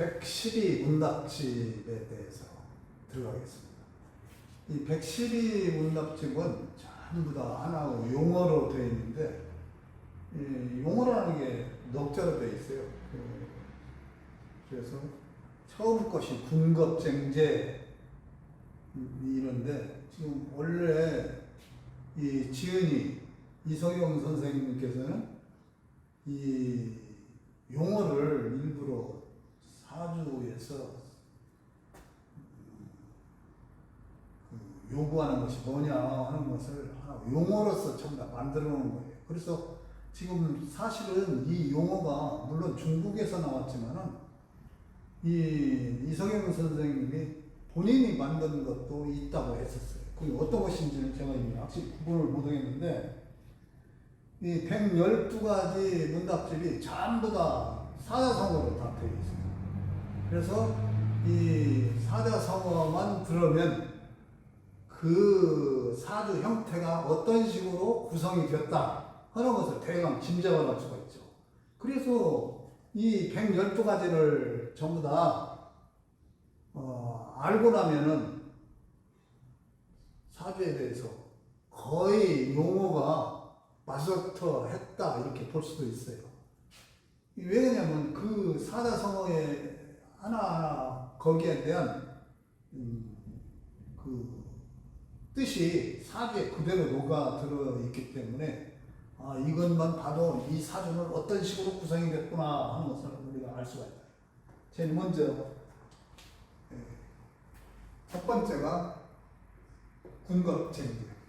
112 문답집에 대해서 들어가겠습니다. 이 112 문답집은 전부 다 하나의 용어로 되어 있는데 이 용어라는 게 넉자로 되어 있어요. 그- 그래서 처음 것이 군겁쟁제 이런데 지금 원래 이 지은이 이석영 선생님께서는 이 용어를 일부러 사주에서 그 요구하는 것이 뭐냐 하는 것을 용어로서 전부 다 만들어 놓은 거예요. 그래서 지금 사실은 이 용어가 물론 중국에서 나왔지만은 이 이성영 선생님이 본인이 만든 것도 있다고 했었어요. 그게 어떤 것인지는 제가 확실히 구분을 못 하겠는데 이 112가지 문답집이 전부 다 사자성어로 다 되어 있습니다. 그래서 이 사자성어만 들으면 그 사주 형태가 어떤 식으로 구성이 됐다 하는 것을 대강 짐작을 할 수가 있죠. 그래서 이 112가지를 전부 다 어, 알고 나면은 사주에 대해서 거의 용어가 마스터 했다 이렇게 볼 수도 있어요. 왜 그러냐면 그 사자성어의 하나하나 거기에 대한 음, 그 뜻이 사주에 그대로 녹아 들어 있기 때문에 아 이것만 봐도 이 사주는 어떤 식으로 구성이 됐구나 하는 것을 우리가 알 수가 있다. 제일 먼저 예, 첫 번째가 군겁쟁기.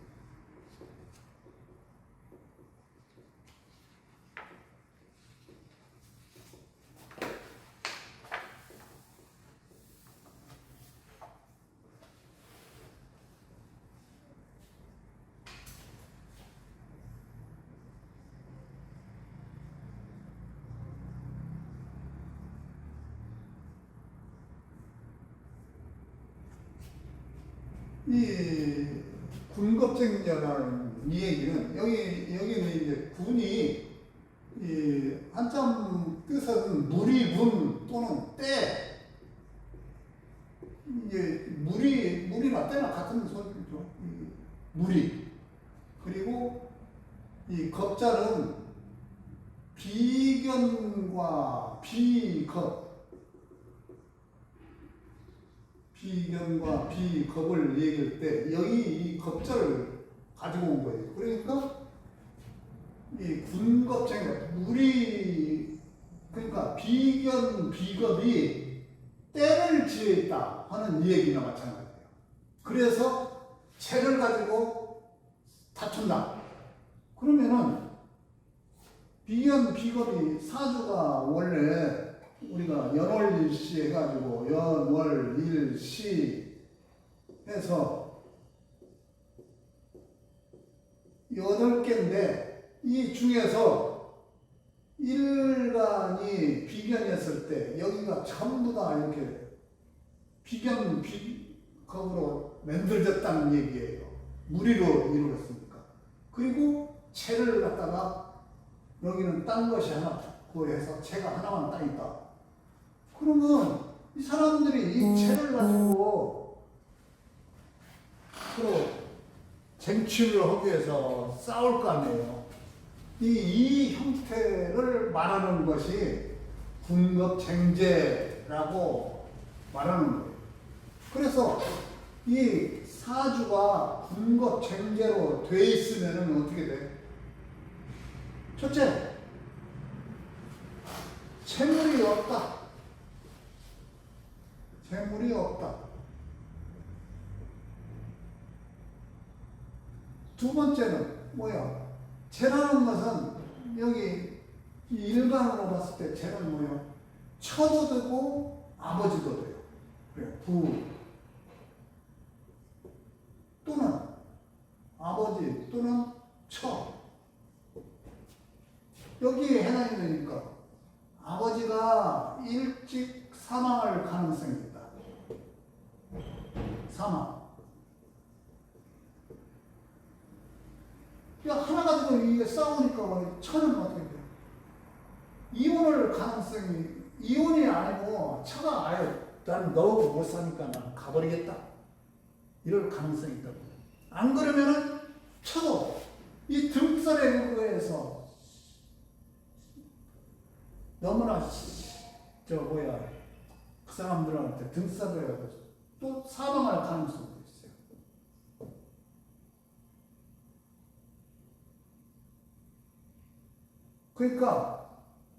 이 군겁쟁자라는 이 얘기는 여기 여기는 이제 군이 이 한참 뜻은 무리군 또는 때 이제 무리 무리나 때나 같은 소리죠. 이 무리 그리고 이 겁자는 비견과 비겁 비견과 비겁을 얘기할 때 여기 이 겁자를 가지고 온 거예요. 그러니까 이 군겁쟁이가 무리 그러니까 비견 비겁이 때를 지어 있다 하는 이 얘기나 마찬가지예요. 그래서 채를 가지고 다툰다. 그러면은 비견 비겁이 사주가 원래 우리가 연월일시 해가지고 연월일시 해서 여덟 개인데 이 중에서 일간이 비견이었을 때 여기가 전부 다 이렇게 비견 비겁으로 만들어졌다는 얘기예요. 무리로 이루어졌으니까. 그리고 채를 갖다가 여기는 딴 것이 하나 구해서 채가 하나만 따 있다. 그러면 이 사람들이 이 채를 가지고 서로 쟁취를 하기 위해서 싸울 거 아니에요. 이, 이 형태를 말하는 것이 군겁쟁제라고 말하는 거예요. 그래서 이 사주가 군겁쟁제로 돼 있으면 어떻게 돼? 첫째, 재물이 없다. 재물이 없다. 두 번째는 뭐야? 재라는 것은 여기 일반으로 봤을 때 재는 뭐야? 처도 되고 아버지도 돼요. 그래, 부 또는 아버지 또는 처 여기에 해당이 되니까 아버지가 일찍 사망할 가능성이. 사망. 야, 하나 가지고 이게 싸우니까 뭐 천은 어떻게 돼? 이혼할 가능성이 이혼이 아니고 차가 아예 난 너하고 못 사니까 난 가버리겠다. 이럴 가능성이 있다고. 안 그러면은 쳐도 이 등살에 의해서 너무나 저 뭐야 그 사람들한테 등살을 해서 또 사망할 가능성도 있어요. 그러니까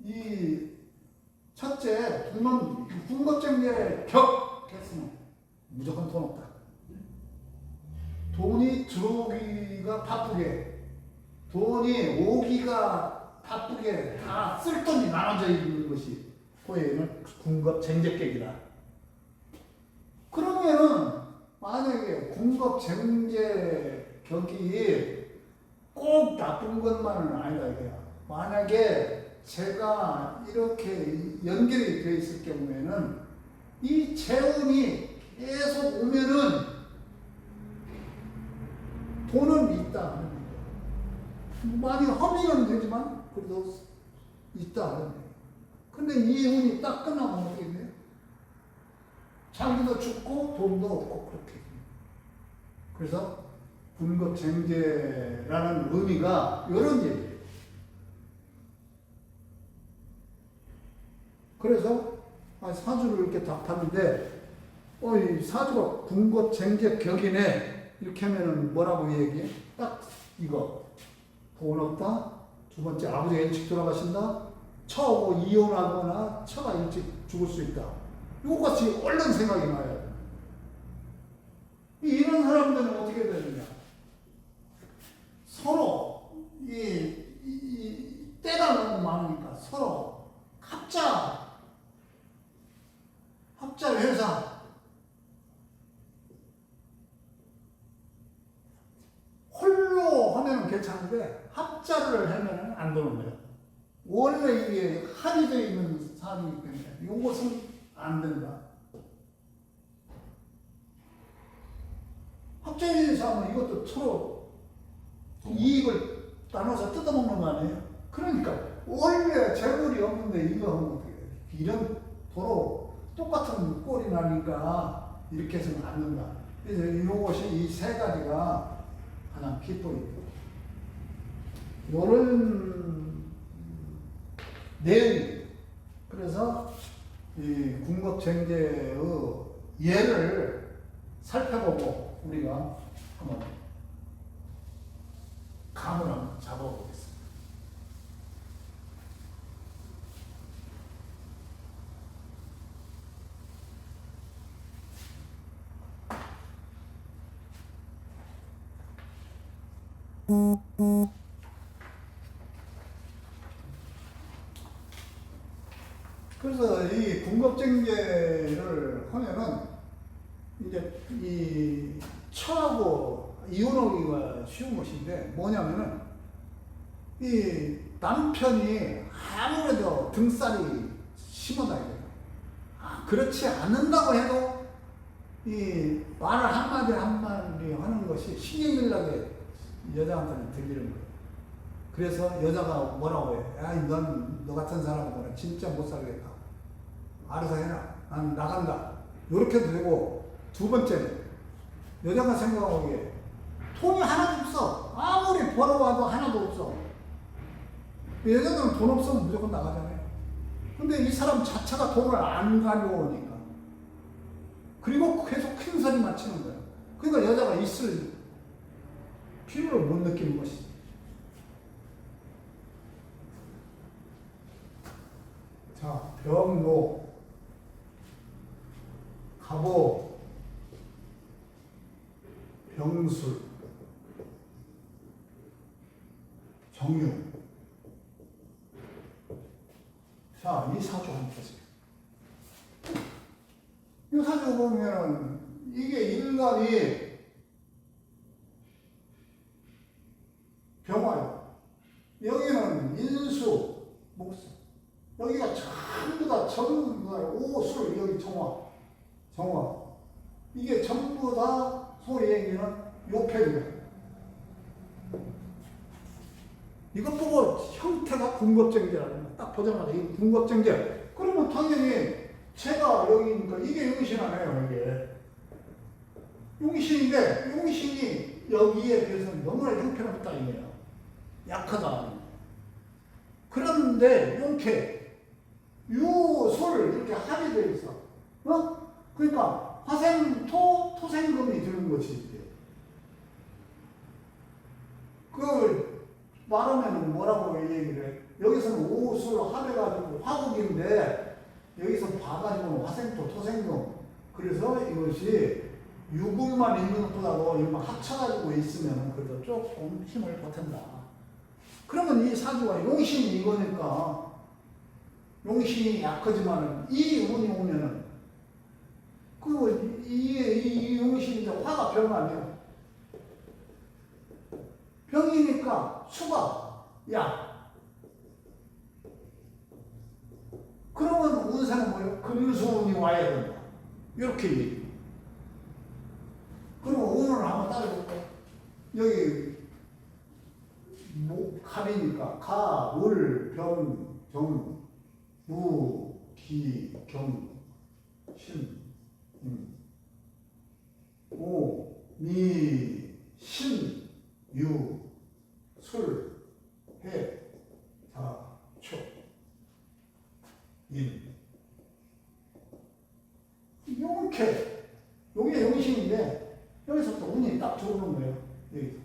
이 첫째 돈은 군것쟁이의 벽 했으면 무조건 돈 없다. 돈이 들어오기가 바쁘게 돈이 오기가 바쁘게 다 쓸 돈이 나눠져 있는 것이 호에는 군것쟁제격이다. 그러면은 만약에 군것쟁제 격이 꼭 나쁜 것만은 아니다 이거야. 만약에 제가 이렇게 연결이 되어 있을 경우에는 이 재운이 계속 오면은 돈은 있다. 많이 허비는 되지만 그래도 있다. 근데 이 운이 딱 끝나면 어떻게? 자기도 죽고 돈도 없고 그렇게. 그래서 군것쟁제라는 의미가 이런 얘기예요. 그래서 아, 사주를 이렇게 딱 봤는데 어, 이 사주가 군것쟁제 격이네 이렇게 하면은 뭐라고 얘기해? 딱 이거 돈 없다. 두 번째 아버지가 일찍 돌아가신다. 처하고 이혼하거나 처가 일찍 죽을 수 있다. 이것같이 얼른 생각이 나요. 이런 사람들은 어떻게 되느냐? 서로 이, 이, 이 때가 너무 많으니까 서로 합자 합자 회사 홀로 하면 괜찮은데 합자를 하면 안 되는 거예요. 원래 이게 합의되어 있는 사람이기 때문에 이것은 안 된다. 합자회사 하면 이것도 서로 이익을 나눠서 뜯어먹는 거 아니에요? 그러니까 원래 재물이 없는데 이거 하면 어떻게 돼? 이런 도로 똑같은 꼴이 나니까 이렇게 해서는 안 된다. 그래서 이것이 이 세 가지가 가장 기본이고 요런 내용이 그래서 이 군것쟁제의 예를 살펴보고 우리가 한번 감을 한번 잡아보겠습니다. 그래서 이 군것쟁제를 하면은 이제 이 처하고 이혼하기가 쉬운 것인데 뭐냐면은 이 남편이 아무래도 등살이 심하다 이거예요. 아, 그렇지 않는다고 해도 이 말을 한마디 한마디 하는 것이 신경질 나게 여자한테는 들리는 거예요. 그래서 여자가 뭐라고 해? 야, 넌, 너 같은 사람하고는 진짜 못 살겠다. 알아서 해라. 난 나간다. 이렇게도 되고, 두 번째는, 여자가 생각하기에 돈이 하나도 없어. 아무리 벌어와도 하나도 없어. 여자들은 돈 없으면 무조건 나가잖아요. 근데 이 사람 자체가 돈을 안 가져오니까. 그리고 계속 큰 소리만 치는 거예요. 그러니까 여자가 있을 필요를 못 느끼는 것이지. 자, 병로, 갑오, 병술, 정유. 자, 이 사주 한번 보세요. 이 사주 보면은 이게 일간이 병화요. 여기는 인수, 목수. 여기가 전부 다 전부 다 오술 여기 정화 정화 이게 전부 다 소위 얘기는 요패이에요. 이것 보고 형태가 군것쟁제라는 거딱 보자마자 이 군것쟁제 그러면 당연히 제가 여기니까 이게 용신 아니에요, 이게. 용신인데 용신이 여기에 비해서는 너무나 형편없다 이거예요. 약하다. 그런데 용케 유솔 이렇게 합이 되어 있어. 어? 그러니까 화생 토 토생금이 드는 것이. 그걸 말하면 뭐라고 얘기를 해? 여기서는 오술 합해가지고 화국인데 여기서 봐가지고 화생토 토생금. 그래서 이것이 유국만 있는 것보다도 이만 합쳐가지고 있으면 그래도 조금 힘을 보탠다. 그러면 이 사주가 용신이 이거니까 용신이 약하지만은 이 운이 오면은 그 이 이, 이 용신이 이제 화가 병 아니야. 병이니까 수가 야. 그러면 운세는 뭐예요? 금수운이 와야 된다. 이렇게 얘기해. 그럼 오늘 한번 따라볼까요? 여기 목 칼이니까 가, 울, 병, 정, 무, 기, 경, 신, 음. 오, 미, 신, 유, 술, 해, 자, 초, 인. 이렇게 요게 용신인데 여기서부터 운이 딱 들어오는 거예요. 여기서.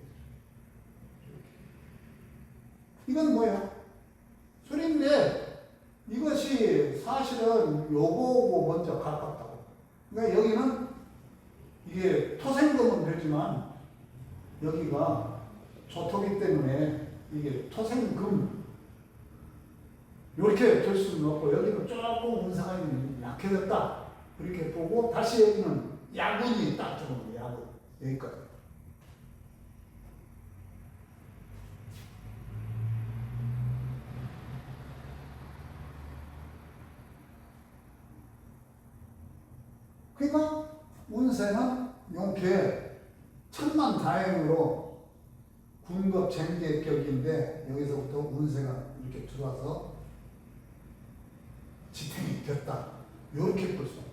이건 뭐예요? 술인데 이것이 사실은 요거고 먼저 가깝다고. 그러니까 여기는 이게 토생금은 되지만 여기가 조토기 때문에 이게 토생금. 이렇게 될 수는 없고 여기는 조금 운상이 약해졌다. 이렇게 보고 다시 여기는 야군이 딱 들어오는 야군 여기까지. 그러니까 운세는 용케 천만 다행으로 군급 쟁계격인데 여기서부터 운세가 이렇게 들어와서 지탱이 됐다. 이렇게 볼 수.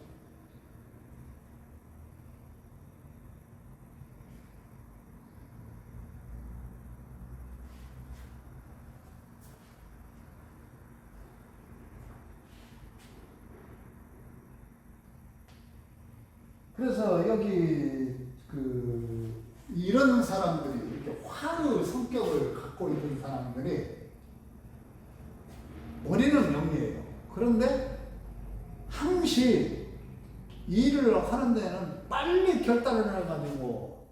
그래서 여기 그 이런 사람들이 이렇게 화의 성격을 갖고 있는 사람들이 원인은 명리예요. 그런데 항시 일을 하는 데는 빨리 결단을 해가지고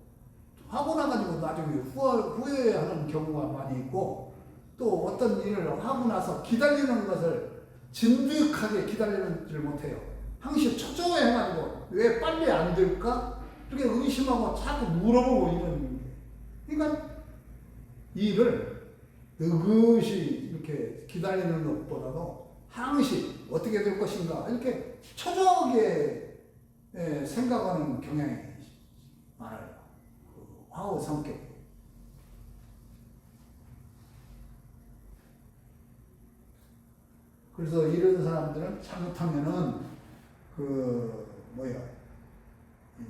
하고 나가지고 나중에 후회, 후회하는 경우가 많이 있고 또 어떤 일을 하고 나서 기다리는 것을 진득하게 기다리지를 못해요. 항시 초조해가지고 왜 빨리 안 될까? 이렇게 의심하고 자꾸 물어보고 이런 게. 그러니까 일을 느긋이 이렇게 기다리는 것보다도 항시 어떻게 될 것인가 이렇게 초조하게 예, 생각하는 경향이 많아요. 그 화우 성격. 그래서 이런 사람들은 잘못하면은 그 뭐야 이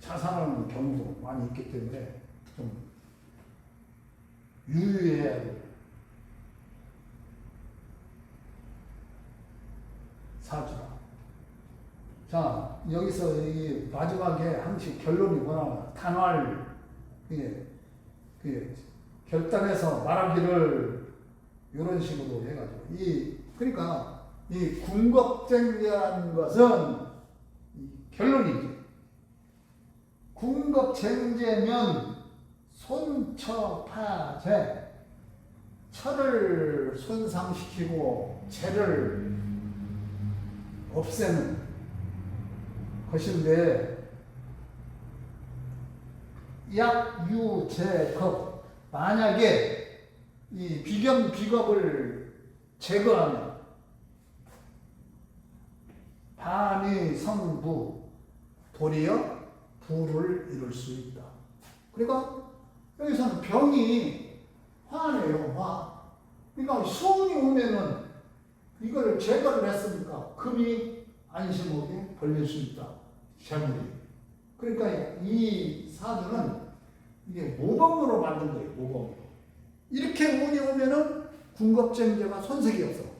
자살하는 경우도 많이 있기 때문에 좀 유의해야 돼요. 사주라. 자, 여기서 이 마지막에 항시 결론이 뭐냐, 단활, 이게, 그 결단해서 말하기를 이런 식으로 해가지고, 이, 그러니까, 이 군겁쟁이라는 것은 이 결론이죠. 군겁쟁제면 손처파제, 철을 손상시키고 재를 없애는 것인데 약유제겁 만약에 이 비견 비겁을 제거하면 반의 성부 도리어 부를 이룰 수 있다. 그러니까 여기서는 병이 화네요, 화. 그러니까 수운이 오면은 이걸 제거를 했으니까 금이 안심하게 벌릴 수 있다. 재물이. 그러니까 이 사주는 이게 모범으로 만든 거예요. 모범으로. 이렇게 운이 오면은 군겁쟁제가 손색이 없어.